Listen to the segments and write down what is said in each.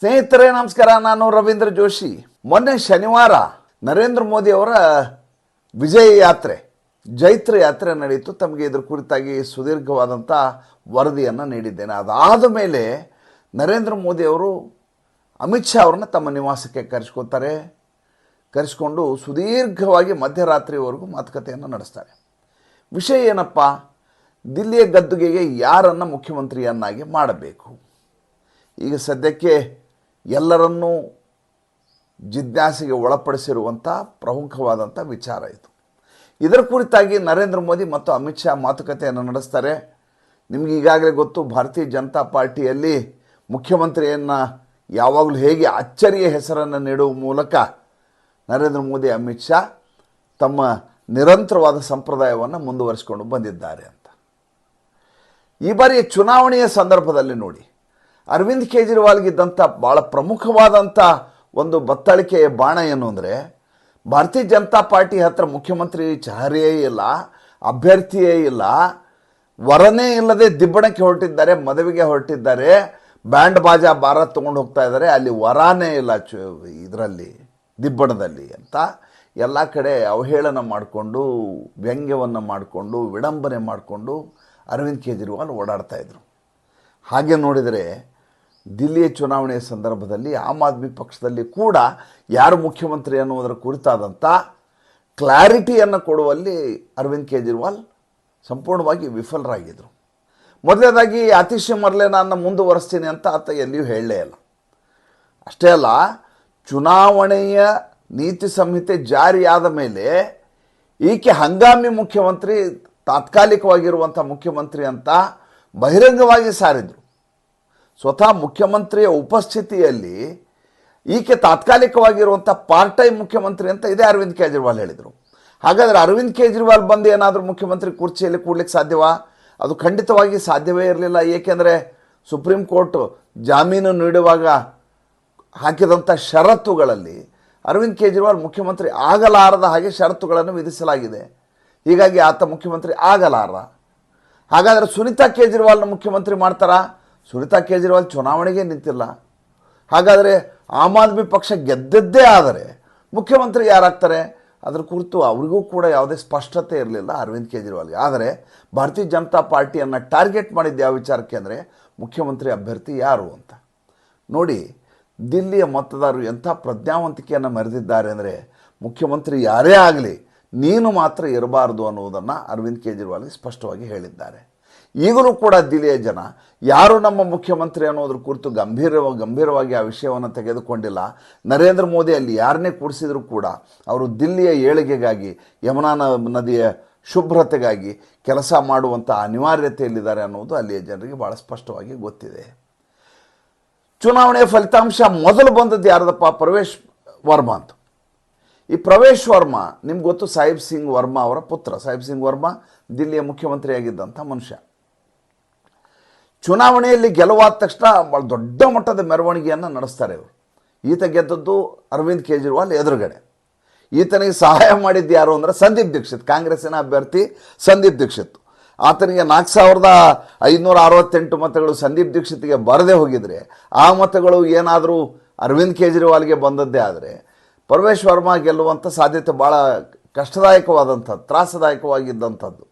ಸ್ನೇಹಿತರೇ, ನಮಸ್ಕಾರ. ನಾನು ರವೀಂದ್ರ ಜೋಶಿ. ಮೊನ್ನೆ ಶನಿವಾರ ನರೇಂದ್ರ ಮೋದಿ ಅವರ ವಿಜಯ ಯಾತ್ರೆ, ಜೈತ್ರ ಯಾತ್ರೆ ನಡೆಯಿತು. ತಮಗೆ ಇದ್ರ ಕುರಿತಾಗಿ ಸುದೀರ್ಘವಾದಂಥ ವರದಿಯನ್ನು ನೀಡಿದ್ದೇನೆ. ಅದಾದ ಮೇಲೆ ನರೇಂದ್ರ ಮೋದಿ ಅವರು ಅಮಿತ್ ಶಾ ಅವ್ರನ್ನ ತಮ್ಮ ನಿವಾಸಕ್ಕೆ ಕರೆಸ್ಕೊತಾರೆ ಕರೆಸ್ಕೊಂಡು ಸುದೀರ್ಘವಾಗಿ ಮಧ್ಯರಾತ್ರಿವರೆಗೂ ಮಾತುಕತೆಯನ್ನು ನಡೆಸ್ತಾರೆ. ವಿಷಯ ಏನಪ್ಪ? ದಿಲ್ಲಿಯ ಗದ್ದುಗೆಗೆ ಯಾರನ್ನು ಮುಖ್ಯಮಂತ್ರಿಯನ್ನಾಗಿ ಮಾಡಬೇಕು? ಈಗ ಸದ್ಯಕ್ಕೆ ಎಲ್ಲರನ್ನೂ ಜಿಜ್ಞಾಸೆಗೆ ಒಳಪಡಿಸಿರುವಂಥ ಪ್ರಮುಖವಾದಂಥ ವಿಚಾರ ಇದು. ಇದರ ಕುರಿತಾಗಿ ನರೇಂದ್ರ ಮೋದಿ ಮತ್ತು ಅಮಿತ್ ಶಾ ಮಾತುಕತೆಯನ್ನು ನಡೆಸ್ತಾರೆ. ನಿಮ್ಗೆ ಈಗಾಗಲೇ ಗೊತ್ತು, ಭಾರತೀಯ ಜನತಾ ಪಾರ್ಟಿಯಲ್ಲಿ ಮುಖ್ಯಮಂತ್ರಿಯನ್ನು ಯಾವಾಗಲೂ ಹೇಗೆ ಅಚ್ಚರಿಯ ಹೆಸರನ್ನು ನೀಡುವ ಮೂಲಕ ನರೇಂದ್ರ ಮೋದಿ, ಅಮಿತ್ ಶಾ ತಮ್ಮ ನಿರಂತರವಾದ ಸಂಪ್ರದಾಯವನ್ನು ಮುಂದುವರಿಸಿಕೊಂಡು ಬಂದಿದ್ದಾರೆ ಅಂತ. ಈ ಬಾರಿಯ ಚುನಾವಣೆಯ ಸಂದರ್ಭದಲ್ಲಿ ನೋಡಿ ಅರವಿಂದ್ ಕೇಜ್ರಿವಾಲ್ಗಿದ್ದಂಥ ಭಾಳ ಪ್ರಮುಖವಾದಂಥ ಒಂದು ಬತ್ತಳಿಕೆಯ ಬಾಣ ಏನು ಅಂದರೆ, ಭಾರತೀಯ ಜನತಾ ಪಾರ್ಟಿ ಹತ್ರ ಮುಖ್ಯಮಂತ್ರಿ ಚಹರೆಯೇ ಇಲ್ಲ, ಅಭ್ಯರ್ಥಿಯೇ ಇಲ್ಲ, ವರನೇ ಇಲ್ಲದೆ ದಿಬ್ಬಣಕ್ಕೆ ಹೊರಟಿದ್ದಾರೆ, ಮದುವೆಗೆ ಹೊರಟಿದ್ದಾರೆ, ಬ್ಯಾಂಡ್ ಬಾಜಾ ಭಾರತ್ ತೊಗೊಂಡು ಹೋಗ್ತಾ ಇದ್ದಾರೆ, ಅಲ್ಲಿ ವರಾನೇ ಇಲ್ಲ ಚು ಇದರಲ್ಲಿ, ದಿಬ್ಬಣದಲ್ಲಿ ಅಂತ ಎಲ್ಲ ಕಡೆ ಅವಹೇಳನ ಮಾಡಿಕೊಂಡು, ವ್ಯಂಗ್ಯವನ್ನು ಮಾಡಿಕೊಂಡು, ವಿಡಂಬನೆ ಮಾಡಿಕೊಂಡು ಅರವಿಂದ್ ಕೇಜ್ರಿವಾಲ್ ಓಡಾಡ್ತಾ ಇದ್ರು. ಹಾಗೆ ನೋಡಿದರೆ ದಿಲ್ಲಿಯ ಚುನಾವಣೆಯ ಸಂದರ್ಭದಲ್ಲಿ ಆಮ್ ಆದ್ಮಿ ಪಕ್ಷದಲ್ಲಿ ಕೂಡ ಯಾರು ಮುಖ್ಯಮಂತ್ರಿ ಅನ್ನುವುದರ ಕುರಿತಾದಂಥ ಕ್ಲಾರಿಟಿಯನ್ನು ಕೊಡುವಲ್ಲಿ ಅರವಿಂದ್ ಕೇಜ್ರಿವಾಲ್ ಸಂಪೂರ್ಣವಾಗಿ ವಿಫಲರಾಗಿದ್ದರು ಮೊದಲನೇದಾಗಿ ಅತಿಶಯ ಮರಲೆ ನಾನು ಮುಂದುವರೆಸ್ತೀನಿ ಅಂತ ಆತ ಎಲ್ಲಿಯೂ ಹೇಳಲೇ ಇಲ್ಲ. ಅಷ್ಟೇ ಅಲ್ಲ, ಚುನಾವಣೆಯ ನೀತಿ ಸಂಹಿತೆ ಜಾರಿಯಾದ ಮೇಲೆ ಈಕೆ ಹಂಗಾಮಿ ಮುಖ್ಯಮಂತ್ರಿ ತಾತ್ಕಾಲಿಕವಾಗಿರುವಂಥ ಮುಖ್ಯಮಂತ್ರಿ ಅಂತ ಬಹಿರಂಗವಾಗಿ ಸಾರಿದರು. ಸ್ವತಃ ಮುಖ್ಯಮಂತ್ರಿಯ ಉಪಸ್ಥಿತಿಯಲ್ಲಿ ಈಕೆ ತಾತ್ಕಾಲಿಕವಾಗಿರುವಂಥ ಪಾರ್ಟ್ ಟೈಮ್ ಮುಖ್ಯಮಂತ್ರಿ ಅಂತ ಇದೇ ಅರವಿಂದ್ ಕೇಜ್ರಿವಾಲ್ ಹೇಳಿದರು. ಹಾಗಾದರೆ ಅರವಿಂದ್ ಕೇಜ್ರಿವಾಲ್ ಬಂದು ಏನಾದರೂ ಮುಖ್ಯಮಂತ್ರಿ ಕುರ್ಚಿಯಲ್ಲಿ ಕೂಡ್ಲಿಕ್ಕೆ ಸಾಧ್ಯವಾ? ಅದು ಖಂಡಿತವಾಗಿ ಸಾಧ್ಯವೇ ಇರಲಿಲ್ಲ. ಏಕೆಂದರೆ ಸುಪ್ರೀಂ ಕೋರ್ಟ್ ಜಾಮೀನು ನೀಡುವಾಗ ಹಾಕಿದಂಥ ಷರತ್ತುಗಳಲ್ಲಿ ಅರವಿಂದ್ ಕೇಜ್ರಿವಾಲ್ ಮುಖ್ಯಮಂತ್ರಿ ಆಗಲಾರದ ಹಾಗೆ ಷರತ್ತುಗಳನ್ನು ವಿಧಿಸಲಾಗಿದೆ. ಹೀಗಾಗಿ ಆತ ಮುಖ್ಯಮಂತ್ರಿ ಆಗಲಾರ. ಹಾಗಾದರೆ ಸುನೀತಾ ಕೇಜ್ರಿವಾಲ್ನ ಮುಖ್ಯಮಂತ್ರಿ ಮಾಡ್ತಾರಾ? ಸುನಿತಾ ಕೇಜ್ರಿವಾಲ್ ಚುನಾವಣೆಗೆ ನಿಂತಿಲ್ಲ. ಹಾಗಾದರೆ ಆಮ್ ಆದ್ಮಿ ಪಕ್ಷ ಗೆದ್ದದ್ದೇ ಆದರೆ ಮುಖ್ಯಮಂತ್ರಿ ಯಾರಾಗ್ತಾರೆ? ಅದರ ಕುರಿತು ಅವರಿಗೂ ಕೂಡ ಯಾವುದೇ ಸ್ಪಷ್ಟತೆ ಇರಲಿಲ್ಲ ಅರವಿಂದ್ ಕೇಜ್ರಿವಾಲ್ಗೆ ಆದರೆ ಭಾರತೀಯ ಜನತಾ ಪಾರ್ಟಿಯನ್ನು ಟಾರ್ಗೆಟ್ ಮಾಡಿದ್ದು ಯಾವ ವಿಚಾರಕ್ಕೆ ಅಂದರೆ ಮುಖ್ಯಮಂತ್ರಿ ಅಭ್ಯರ್ಥಿ ಯಾರು ಅಂತ. ನೋಡಿ, ದಿಲ್ಲಿಯ ಮತದಾರರು ಎಂಥ ಪ್ರಜ್ಞಾವಂತಿಕೆಯನ್ನು ಮೆರೆದಿದ್ದಾರೆ ಅಂದರೆ ಮುಖ್ಯಮಂತ್ರಿ ಯಾರೇ ಆಗಲಿ ನೀನು ಮಾತ್ರ ಇರಬಾರದು ಅನ್ನುವುದನ್ನು ಅರವಿಂದ್ ಕೇಜ್ರಿವಾಲ್ಗೆ ಸ್ಪಷ್ಟವಾಗಿ ಹೇಳಿದ್ದಾರೆ. ಈಗಲೂ ಕೂಡ ದಿಲ್ಲಿಯ ಜನ ಯಾರು ನಮ್ಮ ಮುಖ್ಯಮಂತ್ರಿ ಅನ್ನೋದ್ರ ಕುರಿತು ಗಂಭೀರ ಗಂಭೀರವಾಗಿ ಆ ವಿಷಯವನ್ನು ತೆಗೆದುಕೊಂಡಿಲ್ಲ. ನರೇಂದ್ರ ಮೋದಿ ಅಲ್ಲಿ ಯಾರನ್ನೇ ಕೂಡಿಸಿದರೂ ಕೂಡ ಅವರು ದಿಲ್ಲಿಯ ಏಳಿಗೆಗಾಗಿ, ಯಮುನಾ ನದಿಯ ಶುಭ್ರತೆಗಾಗಿ ಕೆಲಸ ಮಾಡುವಂಥ ಅನಿವಾರ್ಯತೆಯಲ್ಲಿದ್ದಾರೆ ಅನ್ನೋದು ಅಲ್ಲಿಯ ಜನರಿಗೆ ಭಾಳ ಸ್ಪಷ್ಟವಾಗಿ ಗೊತ್ತಿದೆ. ಚುನಾವಣೆಯ ಫಲಿತಾಂಶ ಮೊದಲು ಬಂದದ್ದು ಯಾರದಪ್ಪ? ಪ್ರವೇಶ್ ವರ್ಮಾ ಅಂತ. ಈ ಪ್ರವೇಶ್ ವರ್ಮಾ, ನಿಮ್ಗೆ ಗೊತ್ತು ಸಾಹಿಬ್ ಸಿಂಗ್ ವರ್ಮಾ ಅವರ ಪುತ್ರ. ಸಾಹಿಬ್ ಸಿಂಗ್ ವರ್ಮಾ ದಿಲ್ಲಿಯ ಮುಖ್ಯಮಂತ್ರಿಯಾಗಿದ್ದಂಥ ಮನುಷ್ಯ. ಚುನಾವಣೆಯಲ್ಲಿ ಗೆಲುವಾದ ತಕ್ಷಣ ಭಾಳ ದೊಡ್ಡ ಮಟ್ಟದ ಮೆರವಣಿಗೆಯನ್ನು ನಡೆಸ್ತಾರೆ ಇವರು. ಈತ ಗೆದ್ದದ್ದು ಅರವಿಂದ್ ಕೇಜ್ರಿವಾಲ್ ಎದುರುಗಡೆ. ಈತನಿಗೆ ಸಹಾಯ ಮಾಡಿದ್ದು ಯಾರು ಅಂದರೆ ಸಂದೀಪ್ ದೀಕ್ಷಿತ್, ಕಾಂಗ್ರೆಸ್ಸಿನ ಅಭ್ಯರ್ಥಿ ಸಂದೀಪ್ ದೀಕ್ಷಿತ್. ಆತನಿಗೆ ನಾಲ್ಕು ಸಾವಿರದ ಐನೂರ ಅರವತ್ತೆಂಟು ಮತಗಳು ಸಂದೀಪ್ ದೀಕ್ಷಿತ್ಗೆ ಬರದೇ ಹೋಗಿದರೆ, ಆ ಮತಗಳು ಏನಾದರೂ ಅರವಿಂದ್ ಕೇಜ್ರಿವಾಲ್ಗೆ ಬಂದದ್ದೇ ಆದರೆ, ಪರಮೇಶ್ ವರ್ಮ ಗೆಲ್ಲುವಂಥ ಸಾಧ್ಯತೆ ಭಾಳ ಕಷ್ಟದಾಯಕವಾದಂಥದ್ದು, ತ್ರಾಸದಾಯಕವಾಗಿದ್ದಂಥದ್ದು.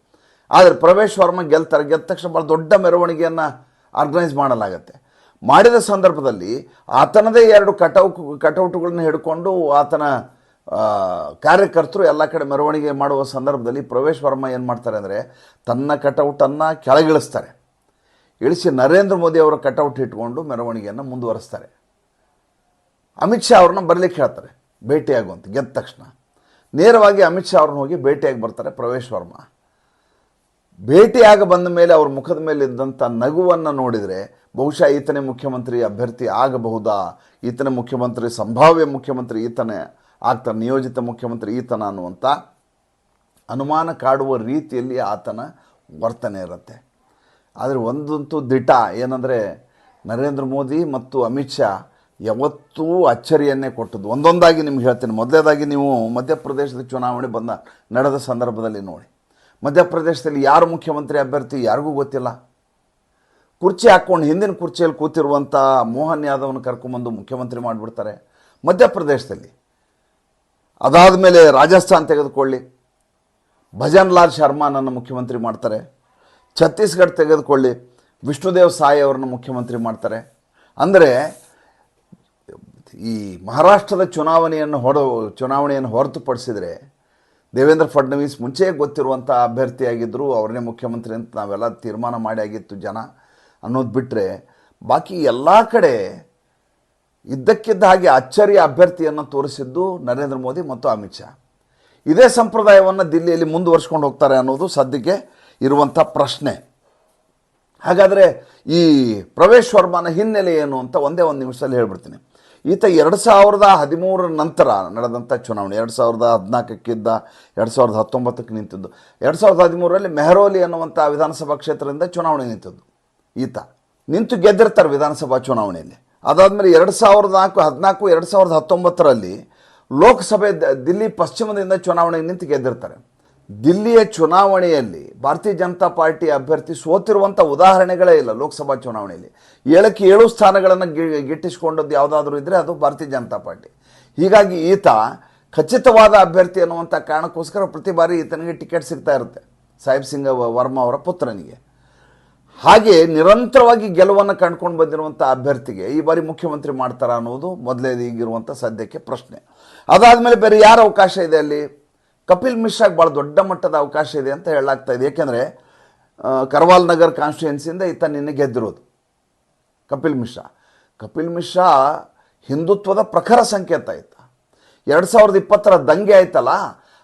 ಆದರೆ ಪ್ರವೇಶ್ ವರ್ಮ ಗೆಲ್ತಾರೆ, ಗೆದ್ದ ತಕ್ಷಣ ಭಾಳ ದೊಡ್ಡ ಮೆರವಣಿಗೆಯನ್ನು ಆರ್ಗನೈಸ್ ಮಾಡಲಾಗತ್ತೆ. ಮಾಡಿದ ಸಂದರ್ಭದಲ್ಲಿ ಆತನದೇ ಎರಡು ಕಟೌಟ್ ಕಟೌಟ್ಗಳನ್ನ ಹಿಡ್ಕೊಂಡು ಆತನ ಕಾರ್ಯಕರ್ತರು ಎಲ್ಲ ಕಡೆ ಮೆರವಣಿಗೆ ಮಾಡುವ ಸಂದರ್ಭದಲ್ಲಿ ಪ್ರವೇಶ್ ವರ್ಮ ಏನು ಮಾಡ್ತಾರೆ ಅಂದರೆ ತನ್ನ ಕಟೌಟನ್ನು ಕೆಳಗಿಳಿಸ್ತಾರೆ. ಇಳಿಸಿ ನರೇಂದ್ರ ಮೋದಿ ಅವರ ಕಟೌಟ್ ಇಟ್ಕೊಂಡು ಮೆರವಣಿಗೆಯನ್ನು ಮುಂದುವರಿಸ್ತಾರೆ. ಅಮಿತ್ ಶಾ ಅವ್ರನ್ನ ಬರಲಿಕ್ಕೆ ಹೇಳ್ತಾರೆ, ಭೇಟಿಯಾಗುವಂತ, ಗೆದ್ದ ತಕ್ಷಣ. ನೇರವಾಗಿ ಅಮಿತ್ ಶಾ ಅವ್ರನ್ನ ಹೋಗಿ ಭೇಟಿಯಾಗಿ ಬರ್ತಾರೆ ಪ್ರವೇಶ್ ವರ್ಮಾ. ಭೇಟಿಯಾಗ ಬಂದ ಮೇಲೆ ಅವ್ರ ಮುಖದ ಮೇಲೆ ಇದ್ದಂಥ ನಗುವನ್ನು ನೋಡಿದರೆ ಬಹುಶಃ ಈತನೇ ಮುಖ್ಯಮಂತ್ರಿ ಅಭ್ಯರ್ಥಿ ಆಗಬಹುದಾ? ಈತನೇ ಮುಖ್ಯಮಂತ್ರಿ, ಸಂಭಾವ್ಯ ಮುಖ್ಯಮಂತ್ರಿ ಈತನೇ ಆಗ್ತಾನೆ, ನಿಯೋಜಿತ ಮುಖ್ಯಮಂತ್ರಿ ಈತನ ಅನ್ನುವಂಥ ಅನುಮಾನ ಕಾಡುವ ರೀತಿಯಲ್ಲಿ ಆತನ ವರ್ತನೆ ಇರುತ್ತೆ. ಆದರೆ ಒಂದಂತೂ ದಿಟ ಏನಂದರೆ ನರೇಂದ್ರ ಮೋದಿ ಮತ್ತು ಅಮಿತ್ ಶಾ ಯಾವತ್ತೂ ಅಚ್ಚರಿಯನ್ನೇ ಕೊಟ್ಟದ್ದು. ಒಂದೊಂದಾಗಿ ನಿಮ್ಗೆ ಹೇಳ್ತೀನಿ. ಮೊದಲೇದಾಗಿ ನೀವು ಮಧ್ಯಪ್ರದೇಶದ ಚುನಾವಣೆ ಬಂದ, ನಡೆದ ಸಂದರ್ಭದಲ್ಲಿ ನೋಡಿ. ಮಧ್ಯಪ್ರದೇಶದಲ್ಲಿ ಯಾರು ಮುಖ್ಯಮಂತ್ರಿ ಅಭ್ಯರ್ಥಿ ಯಾರಿಗೂ ಗೊತ್ತಿಲ್ಲ. ಕುರ್ಚಿ ಹಾಕ್ಕೊಂಡು ಹಿಂದಿನ ಕುರ್ಚಿಯಲ್ಲಿ ಕೂತಿರುವಂಥ ಮೋಹನ್ ಯಾದವ್ನ ಕರ್ಕೊಂಬಂದು ಮುಖ್ಯಮಂತ್ರಿ ಮಾಡಿಬಿಡ್ತಾರೆ ಮಧ್ಯಪ್ರದೇಶದಲ್ಲಿ. ಅದಾದ ಮೇಲೆ ರಾಜಸ್ಥಾನ್ ತೆಗೆದುಕೊಳ್ಳಿ. ಭಜನ್ ಲಾಲ್ ಶರ್ಮಾನನ್ನು ಮುಖ್ಯಮಂತ್ರಿ ಮಾಡ್ತಾರೆ. ಛತ್ತೀಸ್ಗಢ ತೆಗೆದುಕೊಳ್ಳಿ. ವಿಷ್ಣುದೇವ್ ಸಾಯಿ ಅವರನ್ನು ಮುಖ್ಯಮಂತ್ರಿ ಮಾಡ್ತಾರೆ. ಅಂದರೆ ಈ ಮಹಾರಾಷ್ಟ್ರದ ಚುನಾವಣೆಯನ್ನು ಹೊರ, ಚುನಾವಣೆಯನ್ನು ಹೊರತುಪಡಿಸಿದರೆ ದೇವೇಂದ್ರ ಫಡ್ನವೀಸ್ ಮುಂಚೆ ಗೊತ್ತಿರುವಂಥ ಅಭ್ಯರ್ಥಿಯಾಗಿದ್ದರು ಅವ್ರನ್ನೇ ಮುಖ್ಯಮಂತ್ರಿ ಅಂತ ನಾವೆಲ್ಲ ತೀರ್ಮಾನ ಮಾಡಿ ಆಗಿತ್ತು ಜನ ಅನ್ನೋದು ಬಿಟ್ಟರೆ ಬಾಕಿ ಎಲ್ಲ ಕಡೆ ಇದ್ದಕ್ಕಿದ್ದ ಹಾಗೆ ಅಚ್ಚರಿಯ ಅಭ್ಯರ್ಥಿಯನ್ನು ತೋರಿಸಿದ್ದು ನರೇಂದ್ರ ಮೋದಿ ಮತ್ತು ಅಮಿತ್ ಶಾ. ಇದೇ ಸಂಪ್ರದಾಯವನ್ನು ದಿಲ್ಲಿಯಲ್ಲಿ ಮುಂದುವರ್ಸ್ಕೊಂಡು ಹೋಗ್ತಾರೆ ಅನ್ನೋದು ಸದ್ಯಕ್ಕೆ ಇರುವಂಥ ಪ್ರಶ್ನೆ. ಹಾಗಾದರೆ ಈ ಪ್ರವೇಶ್ ವರ್ಮನ ಹಿನ್ನೆಲೆ ಏನು ಅಂತ ಒಂದೇ ಒಂದು ನಿಮಿಷದಲ್ಲಿ ಹೇಳ್ಬಿಡ್ತೀನಿ. ಈತ ಎರಡು ಸಾವಿರದ ಹದಿಮೂರರ ನಂತರ ನಡೆದಂಥ ಚುನಾವಣೆ, ಎರಡು ಸಾವಿರದ ಹದಿನಾಲ್ಕಕ್ಕಿದ್ದ, ಎರಡು ಸಾವಿರದ ಹತ್ತೊಂಬತ್ತಕ್ಕೆ ನಿಂತಿದ್ದು. ಎರಡು ಸಾವಿರದ ಹದಿಮೂರರಲ್ಲಿ ಮೆಹರೋಲಿ ಅನ್ನುವಂಥ ವಿಧಾನಸಭಾ ಕ್ಷೇತ್ರದಿಂದ ಚುನಾವಣೆ ನಿಂತಿದ್ದು. ಈತ ನಿಂತು ಗೆದ್ದಿರ್ತಾರೆ ವಿಧಾನಸಭಾ ಚುನಾವಣೆಯಲ್ಲಿ. ಅದಾದಮೇಲೆ ಎರಡು ಸಾವಿರದ ನಾಲ್ಕು, ಹದಿನಾಲ್ಕು, ಎರಡು ಸಾವಿರದ ಹತ್ತೊಂಬತ್ತರಲ್ಲಿ ಲೋಕಸಭೆ ದಿಲ್ಲಿ ಪಶ್ಚಿಮದಿಂದ ಚುನಾವಣೆಗೆ ನಿಂತು ಗೆದ್ದಿರ್ತಾರೆ. ದಿಲ್ಲಿಯ ಚುನಾವಣೆಯಲ್ಲಿ ಭಾರತೀಯ ಜನತಾ ಪಾರ್ಟಿ ಅಭ್ಯರ್ಥಿ ಸೋತಿರುವಂಥ ಉದಾಹರಣೆಗಳೇ ಇಲ್ಲ ಲೋಕಸಭಾ ಚುನಾವಣೆಯಲ್ಲಿ. ಏಳಕ್ಕೆ ಏಳು ಸ್ಥಾನಗಳನ್ನು ಗಿಟ್ಟಿಸಿಕೊಂಡದ್ದು ಯಾವುದಾದ್ರೂ ಇದ್ದರೆ ಅದು ಭಾರತೀಯ ಜನತಾ ಪಾರ್ಟಿ. ಹೀಗಾಗಿ ಈತ ಖಚಿತವಾದ ಅಭ್ಯರ್ಥಿ ಅನ್ನುವಂಥ ಕಾರಣಕ್ಕೋಸ್ಕರ ಪ್ರತಿ ಬಾರಿ ಈತನಿಗೆ ಟಿಕೆಟ್ ಸಿಗ್ತಾ ಇರುತ್ತೆ, ಸಾಹಿಬ್ ಸಿಂಗ್ ವರ್ಮಾ ಅವರ ಪುತ್ರನಿಗೆ. ಹಾಗೆ ನಿರಂತರವಾಗಿ ಗೆಲುವನ್ನು ಕಂಡುಕೊಂಡು ಬಂದಿರುವಂಥ ಅಭ್ಯರ್ಥಿಗೆ ಈ ಬಾರಿ ಮುಖ್ಯಮಂತ್ರಿ ಮಾಡ್ತಾರ ಅನ್ನೋದು ಮೊದಲೇ ಈಗಿರುವಂಥ ಸದ್ಯಕ್ಕೆ ಪ್ರಶ್ನೆ. ಅದಾದಮೇಲೆ ಬೇರೆ ಯಾರ ಅವಕಾಶ ಇದೆ ಅಲ್ಲಿ? ಕಪಿಲ್ ಮಿಶ್ರಾಗೆ ಭಾಳ ದೊಡ್ಡ ಮಟ್ಟದ ಅವಕಾಶ ಇದೆ ಅಂತ ಹೇಳಲಾಗ್ತಾ ಇದೆ. ಏಕೆಂದರೆ ಕರ್ವಾಲ್ ನಗರ್ ಕಾನ್ಸ್ಟಿಟ್ಯೂನ್ಸಿಯಿಂದ ಈತ ನಿನ್ನೆ ಗೆದ್ದಿರೋದು, ಕಪಿಲ್ ಮಿಶ್ರಾ. ಕಪಿಲ್ ಮಿಶ್ರಾ ಹಿಂದುತ್ವದ ಪ್ರಖರ ಸಂಕೇತ ಆಯ್ತ. ಎರಡು ಸಾವಿರದ ಇಪ್ಪತ್ತರ ದಂಗೆ ಆಯ್ತಲ್ಲ,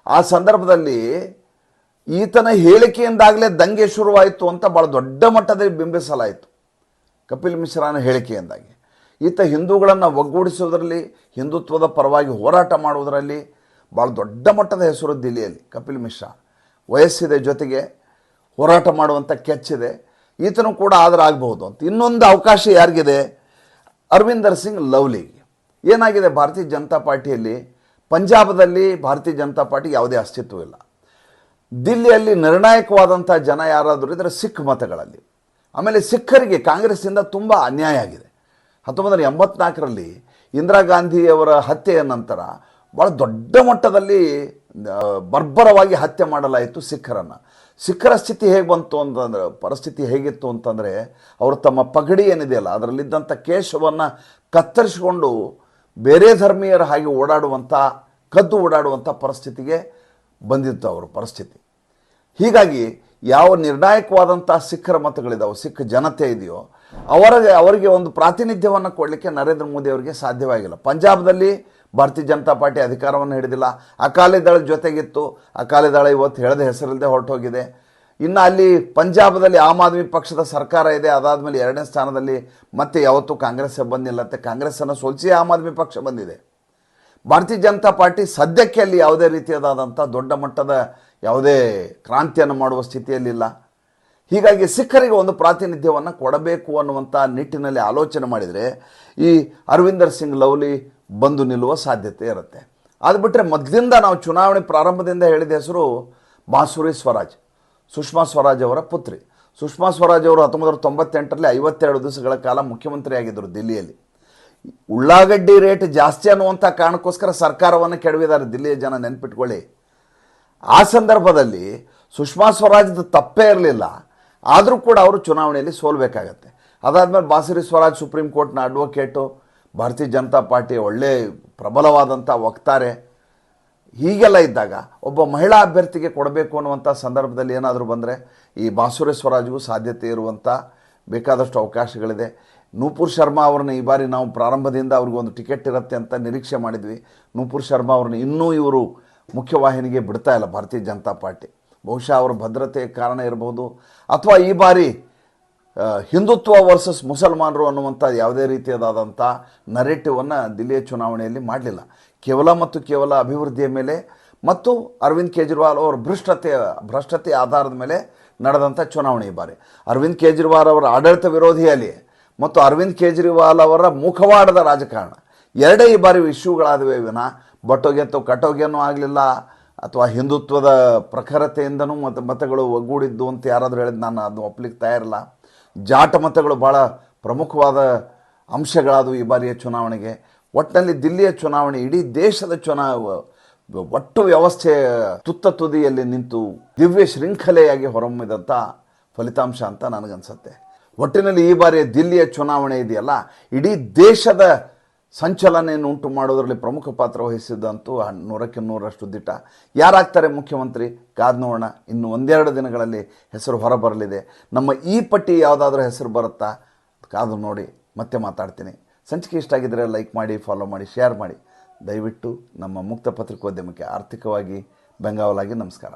ಆ ಸಂದರ್ಭದಲ್ಲಿ ಈತನ ಹೇಳಿಕೆಯಿಂದಾಗಲೇ ದಂಗೆ ಶುರುವಾಯಿತು ಅಂತ ಭಾಳ ದೊಡ್ಡ ಮಟ್ಟದಲ್ಲಿ ಬಿಂಬಿಸಲಾಯಿತು ಕಪಿಲ್ ಮಿಶ್ರಾನ ಹೇಳಿಕೆಯಿಂದಾಗಿ. ಈತ ಹಿಂದೂಗಳನ್ನು ಒಗ್ಗೂಡಿಸೋದರಲ್ಲಿ ಹಿಂದುತ್ವದ ಪರವಾಗಿ ಹೋರಾಟ ಮಾಡುವುದರಲ್ಲಿ ಭಾಳ ದೊಡ್ಡ ಮಟ್ಟದ ಹೆಸರು ದಿಲ್ಲಿಯಲ್ಲಿ, ಕಪಿಲ್ ಮಿಶ್ರಾ. ವಯಸ್ಸಿದೆ ಜೊತೆಗೆ ಹೋರಾಟ ಮಾಡುವಂಥ ಕೆಚ್ಚಿದೆ. ಈತನು ಕೂಡ ಆದರೆ ಆಗಬಹುದು ಅಂತ. ಇನ್ನೊಂದು ಅವಕಾಶ ಯಾರಿಗಿದೆ? ಅರವಿಂದರ್ ಸಿಂಗ್ ಲವ್ಲಿಗೆ. ಏನಾಗಿದೆ? ಭಾರತೀಯ ಜನತಾ ಪಾರ್ಟಿಯಲ್ಲಿ, ಪಂಜಾಬದಲ್ಲಿ ಭಾರತೀಯ ಜನತಾ ಪಾರ್ಟಿ ಯಾವುದೇ ಅಸ್ತಿತ್ವವಿಲ್ಲ ದಿಲ್ಲಿಯಲ್ಲಿ ನಿರ್ಣಾಯಕವಾದಂಥ ಜನ ಯಾರಾದರೂ ಇದ್ದರೆ ಸಿಖ್ ಮತಗಳಲ್ಲಿ. ಆಮೇಲೆ ಸಿಖ್ಖರಿಗೆ ಕಾಂಗ್ರೆಸ್ಸಿಂದ ತುಂಬ ಅನ್ಯಾಯ ಆಗಿದೆ. ಹತ್ತೊಂಬತ್ತು ಎಂಬತ್ನಾಲ್ಕರಲ್ಲಿ ಇಂದಿರಾ ಗಾಂಧಿಯವರ ಹತ್ಯೆಯ ನಂತರ ಭಾಳ ದೊಡ್ಡ ಮಟ್ಟದಲ್ಲಿ ಬರ್ಬರವಾಗಿ ಹತ್ಯೆ ಮಾಡಲಾಯಿತು ಸಿಖ್ಖರನ್ನು. ಸಿಖ್ಖರ ಸ್ಥಿತಿ ಹೇಗೆ ಬಂತು ಅಂತಂದ್ರೆ, ಪರಿಸ್ಥಿತಿ ಹೇಗಿತ್ತು ಅಂತಂದರೆ, ಅವರು ತಮ್ಮ ಪಗಡಿ ಏನಿದೆಯಲ್ಲ ಅದರಲ್ಲಿದ್ದಂಥ ಕೇಶವನ್ನು ಕತ್ತರಿಸಿಕೊಂಡು ಬೇರೆ ಧರ್ಮೀಯರ ಹಾಗೆ ಓಡಾಡುವಂಥ, ಕದ್ದು ಓಡಾಡುವಂಥ ಪರಿಸ್ಥಿತಿಗೆ ಬಂದಿತ್ತು ಅವರು ಪರಿಸ್ಥಿತಿ. ಹೀಗಾಗಿ ಯಾವ ನಿರ್ಣಾಯಕವಾದಂಥ ಸಿಖ್ಖರ ಮತಗಳಿದಾವೆ ಸಿಖ್ ಜನತೆ ಇದೆಯೋ ಅವರಿಗೆ ಅವರಿಗೆ ಒಂದು ಪ್ರಾತಿನಿಧ್ಯವನ್ನು ಕೊಡಲಿಕ್ಕೆ ನರೇಂದ್ರ ಮೋದಿ ಅವರಿಗೆ ಸಾಧ್ಯವಾಗಿಲ್ಲ. ಪಂಜಾಬ್ದಲ್ಲಿ ಭಾರತೀಯ ಜನತಾ ಪಾರ್ಟಿ ಅಧಿಕಾರವನ್ನು ಹಿಡಿದಿಲ್ಲ. ಅಕಾಲಿ ದಳ ಜೊತೆಗಿತ್ತು. ಅಕಾಲಿ ದಳ ಇವತ್ತು ಹೇಳದ ಹೆಸರಿಲ್ಲದೆ ಹೊರಟೋಗಿದೆ. ಇನ್ನು ಅಲ್ಲಿ ಪಂಜಾಬದಲ್ಲಿ ಆಮ್ ಆದ್ಮಿ ಪಕ್ಷದ ಸರ್ಕಾರ ಇದೆ. ಅದಾದ ಮೇಲೆ ಎರಡನೇ ಸ್ಥಾನದಲ್ಲಿ ಮತ್ತೆ ಯಾವತ್ತೂ ಕಾಂಗ್ರೆಸ್ ಬಂದಿಲ್ಲತ್ತೆ ಕಾಂಗ್ರೆಸ್ಸನ್ನು ಸೋಲಿಸಿ ಆಮ್ ಆದ್ಮಿ ಪಕ್ಷ ಬಂದಿದೆ. ಭಾರತೀಯ ಜನತಾ ಪಾರ್ಟಿ ಸದ್ಯಕ್ಕೆ ಅಲ್ಲಿ ಯಾವುದೇ ರೀತಿಯಾದಂಥ ದೊಡ್ಡ ಮಟ್ಟದ ಯಾವುದೇ ಕ್ರಾಂತಿಯನ್ನು ಮಾಡುವ ಸ್ಥಿತಿಯಲ್ಲಿಲ್ಲ ಹೀಗಾಗಿ ಸಿಖ್ಖರಿಗೆ ಒಂದು ಪ್ರಾತಿನಿಧ್ಯವನ್ನು ಕೊಡಬೇಕು ಅನ್ನುವಂಥ ನಿಟ್ಟಿನಲ್ಲಿ ಆಲೋಚನೆ ಮಾಡಿದರೆ ಈ ಅರವಿಂದರ್ ಸಿಂಗ್ ಲವ್ಲಿ ಬಂದು ನಿಲ್ಲುವ ಸಾಧ್ಯತೆ ಇರುತ್ತೆ. ಅದು ಬಿಟ್ಟರೆ ಮೊದಲಿಂದ ನಾವು ಚುನಾವಣೆ ಪ್ರಾರಂಭದಿಂದ ಹೇಳಿದ ಹೆಸರು ಮಾಸೂರಿ ಸ್ವರಾಜ್, ಸುಷ್ಮಾ ಸ್ವರಾಜ್ ಅವರ ಪುತ್ರಿ. ಸುಷ್ಮಾ ಸ್ವರಾಜ್ ಅವರು ಹತ್ತೊಂಬತ್ತು ನೂರ ತೊಂಬತ್ತೆಂಟರಲ್ಲಿ ಐವತ್ತೆರಡು ದಿವಸಗಳ ಕಾಲ ಮುಖ್ಯಮಂತ್ರಿಯಾಗಿದ್ದರು ದಿಲ್ಲಿಯಲ್ಲಿ. ಉಳ್ಳಾಗಡ್ಡಿ ರೇಟ್ ಜಾಸ್ತಿ ಅನ್ನುವಂಥ ಕಾರಣಕ್ಕೋಸ್ಕರ ಸರ್ಕಾರವನ್ನು ಕೆಡವಿದ್ದಾರೆ ದಿಲ್ಲಿಯ ಜನ ನೆನ್ಪಿಟ್ಕೊಳ್ಳಿ. ಆ ಸಂದರ್ಭದಲ್ಲಿ ಸುಷ್ಮಾ ಸ್ವರಾಜ್ದು ತಪ್ಪೇ ಇರಲಿಲ್ಲ. ಆದರೂ ಕೂಡ ಅವರು ಚುನಾವಣೆಯಲ್ಲಿ ಸೋಲ್ಬೇಕಾಗತ್ತೆ. ಅದಾದಮೇಲೆ ಬಾಸುರಿ ಸ್ವರಾಜ್ ಸುಪ್ರೀಂ ಕೋರ್ಟ್ನ ಅಡ್ವೊಕೇಟು ಭಾರತೀಯ ಜನತಾ ಪಾರ್ಟಿ ಒಳ್ಳೆ ಪ್ರಬಲವಾದಂಥ ವಕ್ತಾರೆ. ಹೀಗೆಲ್ಲ ಇದ್ದಾಗ ಒಬ್ಬ ಮಹಿಳಾ ಅಭ್ಯರ್ಥಿಗೆ ಕೊಡಬೇಕು ಅನ್ನುವಂಥ ಸಂದರ್ಭದಲ್ಲಿ ಏನಾದರೂ ಬಂದರೆ ಈ ಬಾಸುರಿ ಸ್ವರಾಜ್ಗೂ ಸಾಧ್ಯತೆ ಇರುವಂಥ ಬೇಕಾದಷ್ಟು ಅವಕಾಶಗಳಿದೆ. ನೂಪುರ್ ಶರ್ಮಾ ಅವ್ರನ್ನ ಈ ಬಾರಿ ನಾವು ಪ್ರಾರಂಭದಿಂದ ಅವ್ರಿಗೊಂದು ಟಿಕೆಟ್ ಇರುತ್ತೆ ಅಂತ ನಿರೀಕ್ಷೆ ಮಾಡಿದ್ವಿ. ನೂಪುರ್ ಶರ್ಮಾ ಅವ್ರನ್ನ ಇನ್ನೂ ಇವರು ಮುಖ್ಯವಾಹಿನಿಗೆ ಬಿಡ್ತಾ ಇಲ್ಲ ಭಾರತೀಯ ಜನತಾ ಪಾರ್ಟಿ. ಬಹುಶಃ ಅವರ ಭದ್ರತೆ ಕಾರಣ ಇರಬಹುದು ಅಥವಾ ಈ ಬಾರಿ ಹಿಂದುತ್ವ ವರ್ಸಸ್ ಮುಸಲ್ಮಾನರು ಅನ್ನುವಂಥ ಯಾವುದೇ ರೀತಿಯಾದಂಥ ನರೇಟಿವನ್ನು ದಿಲ್ಲಿಯ ಚುನಾವಣೆಯಲ್ಲಿ ಮಾಡಲಿಲ್ಲ. ಕೇವಲ ಮತ್ತು ಕೇವಲ ಅಭಿವೃದ್ಧಿಯ ಮೇಲೆ ಮತ್ತು ಅರವಿಂದ್ ಕೇಜ್ರಿವಾಲ್ ಅವರ ಭ್ರಷ್ಟತೆಯ ಭ್ರಷ್ಟತೆ ಆಧಾರದ ಮೇಲೆ ನಡೆದಂಥ ಚುನಾವಣೆ ಬಾರಿ. ಅರವಿಂದ್ ಕೇಜ್ರಿವಾಲ್ ಅವರ ಆಡಳಿತ ವಿರೋಧಿಯಲ್ಲಿ ಮತ್ತು ಅರವಿಂದ್ ಕೇಜ್ರಿವಾಲ್ ಅವರ ಮುಖವಾಡದ ರಾಜಕಾರಣ. ಎರಡೇ ಈ ಬಾರಿ ಇಶ್ಯೂಗಳಾದವೆ ವಿನ ಬಟ್ಟೋಗೆ ಅಥವಾ ಕಟೋಗೆನೂ ಆಗಲಿಲ್ಲ ಅಥವಾ ಹಿಂದುತ್ವದ ಪ್ರಖರತೆಯಿಂದನೂ ಮತ್ತು ಮತಗಳು ಒಗ್ಗೂಡಿದ್ದು ಅಂತ ಯಾರಾದರೂ ಹೇಳಿದ್ ನಾನು ಅದು ಒಪ್ಪಲಿಕ್ಕೆ ತಯಾರಿಲ್ಲ. ಜಾಟ ಮತಗಳು ಭಾಳ ಪ್ರಮುಖವಾದ ಅಂಶಗಳಾದವು ಈ ಬಾರಿಯ ಚುನಾವಣೆಗೆ. ಒಟ್ಟಿನಲ್ಲಿ ದಿಲ್ಲಿಯ ಚುನಾವಣೆ, ಇಡೀ ದೇಶದ ಚುನಾವ, ಒಟ್ಟು ವ್ಯವಸ್ಥೆ ತುತ್ತ ತುದಿಯಲ್ಲಿ ನಿಂತು ದಿವ್ಯ ಶೃಂಖಲೆಯಾಗಿ ಹೊರಹೊಮ್ಮಿದಂಥ ಫಲಿತಾಂಶ ಅಂತ ನನಗನ್ಸುತ್ತೆ. ಒಟ್ಟಿನಲ್ಲಿ ಈ ಬಾರಿಯ ದಿಲ್ಲಿಯ ಚುನಾವಣೆ ಇದೆಯಲ್ಲ, ಇಡೀ ದೇಶದ ಸಂಚಲನೆಯನ್ನು ಉಂಟು ಮಾಡೋದರಲ್ಲಿ ಪ್ರಮುಖ ಪಾತ್ರ ವಹಿಸಿದ್ದಂತೂ ನೂರಕ್ಕೆ ನೂರಷ್ಟು ದಿಟ ಯಾರಾಗ್ತಾರೆ ಮುಖ್ಯಮಂತ್ರಿ? ಕಾದ್ ನೋಡೋಣ ಇನ್ನು ಒಂದೆರಡು ದಿನಗಳಲ್ಲಿ ಹೆಸರು ಹೊರಬರಲಿದೆ. ನಮ್ಮ ಈ ಪಟ್ಟಿ ಯಾವುದಾದ್ರೂ ಹೆಸರು ಬರುತ್ತಾ? ಕಾದು ನೋಡಿ, ಮತ್ತೆ ಮಾತಾಡ್ತೀನಿ. ಸಂಚಿಕೆ ಇಷ್ಟ ಆಗಿದ್ದರೆ ಲೈಕ್ ಮಾಡಿ, ಫಾಲೋ ಮಾಡಿ, ಶೇರ್ ಮಾಡಿ. ದಯವಿಟ್ಟು ನಮ್ಮ ಮುಕ್ತ ಪತ್ರಿಕೋದ್ಯಮಕ್ಕೆ ಆರ್ಥಿಕವಾಗಿ ಬೆಂಗಾವಲಾಗಿ ನಮಸ್ಕಾರ.